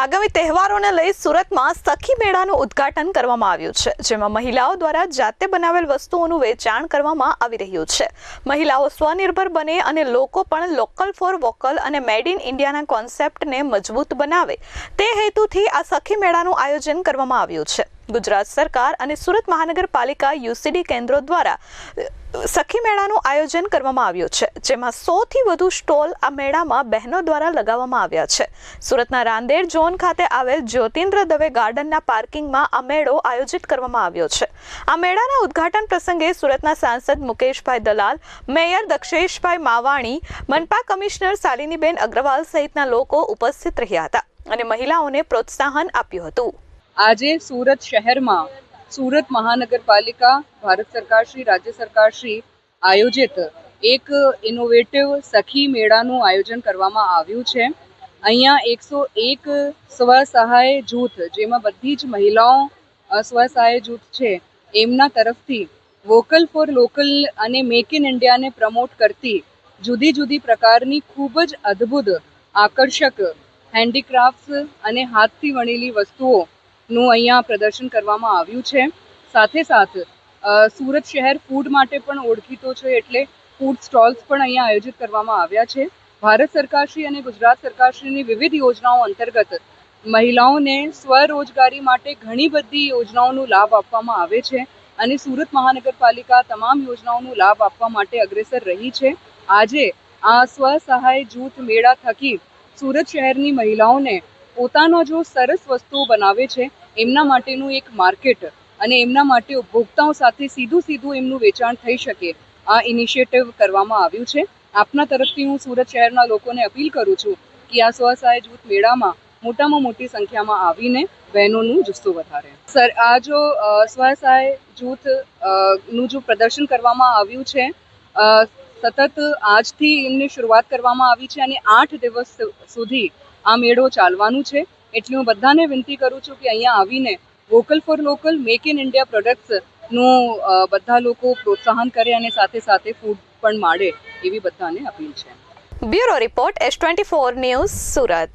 આગામી તહેવારોને લઈ સુરતમાં સખી મેળાનું ઉદ્ઘાટન કરવામાં આવ્યું છે, જેમાં મહિલાઓ દ્વારા જાતે બનાવેલ વસ્તુઓનું વેચાણ કરવામાં આવી રહ્યું છે. મહિલાઓ સ્વનિર્ભર બને અને લોકો પણ લોકલ ફોર વોકલ અને મેડ ઇન ઇન્ડિયાના કોન્સેપ્ટને મજબૂત બનાવે. તે હેતુથી આ સખી મેળાનું આયોજન કરવામાં આવ્યું છે. ગુજરાત સરકાર અને સુરત મહાનગરપાલિકા યુસીડી કેન્દ્રો દ્વારા સખી મેળાનું આયોજન કરવામાં આવ્યું છે, જેમાં સોથી વધુ સ્ટોલ આ મેળામાં બહેનો દ્વારા લગાવવામાં આવ્યા છે. સુરતના રાંદેર ઝોન ખાતે આવેલ જ્યોતિન્દ્ર દવે ગાર્ડનના પાર્કિંગમાં આ મેળો આયોજિત કરવામાં આવ્યો છે. આ મેળાના ઉદ્ઘાટન પ્રસંગે સુરતના સાંસદ મુકેશભાઈ દલાલ, મેયર દક્ષેશભાઈ માવાણી, મનપા કમિશનર શાલિનીબેન અગ્રવાલ સહિતના લોકો ઉપસ્થિત રહ્યા હતા અને મહિલાઓને પ્રોત્સાહન આપ્યું હતું. આજે સુરત શહેરમાં સુરત મહાનગરપાલિકા, ભારત સરકાર શ્રી, રાજ્ય સરકાર શ્રી આયોજિત એક ઇનોવેટિવ સખી મેળાનું આયોજન કરવામાં આવ્યું છે. અહીંયા એકસો એક સ્વસહાય જૂથ, જેમાં બધી જ મહિલાઓ સ્વસહાય જૂથ છે, એમના તરફથી વોકલ ફોર લોકલ અને મેક ઇન ઇન્ડિયાને પ્રમોટ કરતી જુદી જુદી પ્રકારની ખૂબ જ અદ્ભુત, આકર્ષક હેન્ડીક્રાફ્ટ્સ અને હાથથી વણેલી વસ્તુઓનું અહીંયા પ્રદર્શન કરવામાં આવ્યું છે. સાથે સાથ સુરત શહેર ફૂડ માટે પણ ઓળખીતો છે એટલે ફૂડ સ્ટોલ્સ પણ અહીંયા આયોજિત કરવામાં આવ્યા છે. ભારત સરકારશ્રી અને ગુજરાત સરકારશ્રીની વિવિધ યોજનાઓ અંતર્ગત મહિલાઓને સ્વરોજગારી માટે ઘણી બધી યોજનાઓનો લાભ આપવામાં આવે છે અને સુરત મહાનગરપાલિકા તમામ યોજનાઓનો લાભ આપવા માટે અગ્રેસર રહી છે. આજે આ સ્વસહાય જૂથ મેળા થકી સુરત શહેરની મહિલાઓને પોતાનો જો સરસ વસ્તુઓ બનાવે છે એમના માટેનું એક માર્કેટ અને એમના માટે ઉપભોક્તાઓ સાથે સીધું સીધું એમનું વેચાણ થઈ શકે આ ઇનિશિયેટિવ કરવામાં આવ્યું છે. આપના તરફથી હું સુરત શહેરના લોકોને અપીલ કરું છું કે આ સ્વસહાય જૂથ મેળામાં મોટામાં મોટી સંખ્યામાં આવીને બહેનોનું જુસ્સો વધારે. સર, આ જો સ્વસહાય જૂથનું જો પ્રદર્શન કરવામાં આવ્યું છે સતત આજથી એમની શરૂઆત કરવામાં આવી છે અને આઠ દિવસ સુધી આ મેળો ચાલવાનું છે. એટલે હું બધાને વિનંતી કરું છું કે અહીંયા આવીને vocal for local, make in India પ્રોડક્ટ્સનું બધા લોકો પ્રોત્સાહન કરે અને સાથે સાથે ફૂડ પણ માળે એવી બધાને અપીલ છે. Bureau report S twenty four news Surat.